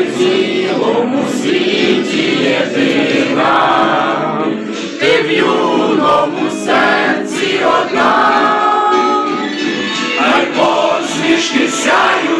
В цілому світі єдина, ти в юному серці одна, хай посмішки сяють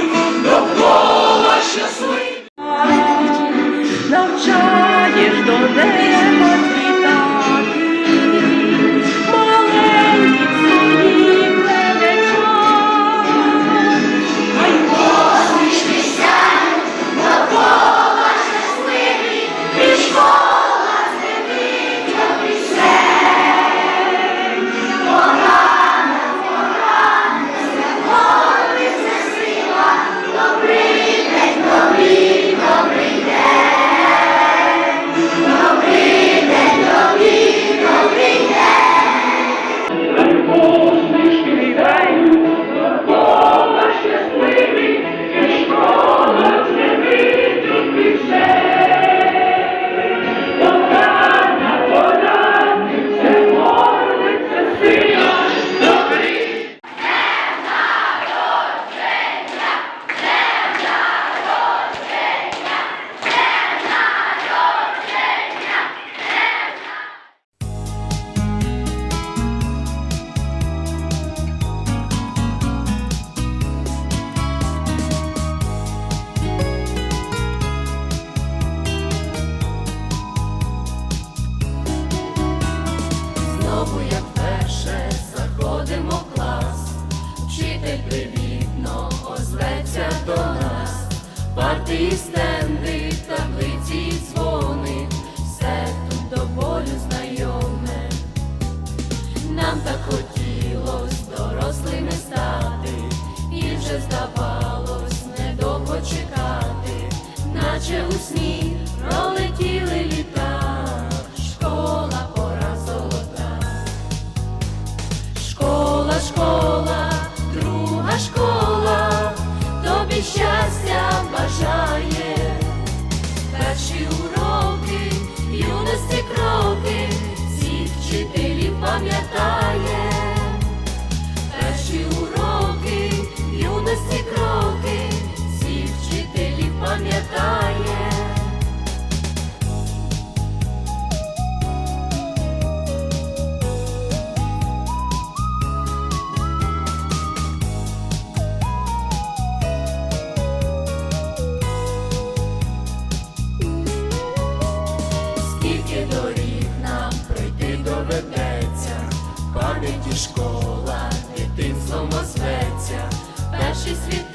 і стенди, таблиці і все тут до знайоме. Нам так хотілось дорослими стати, і вже здавалось недовго наче у сні зветься перший світ.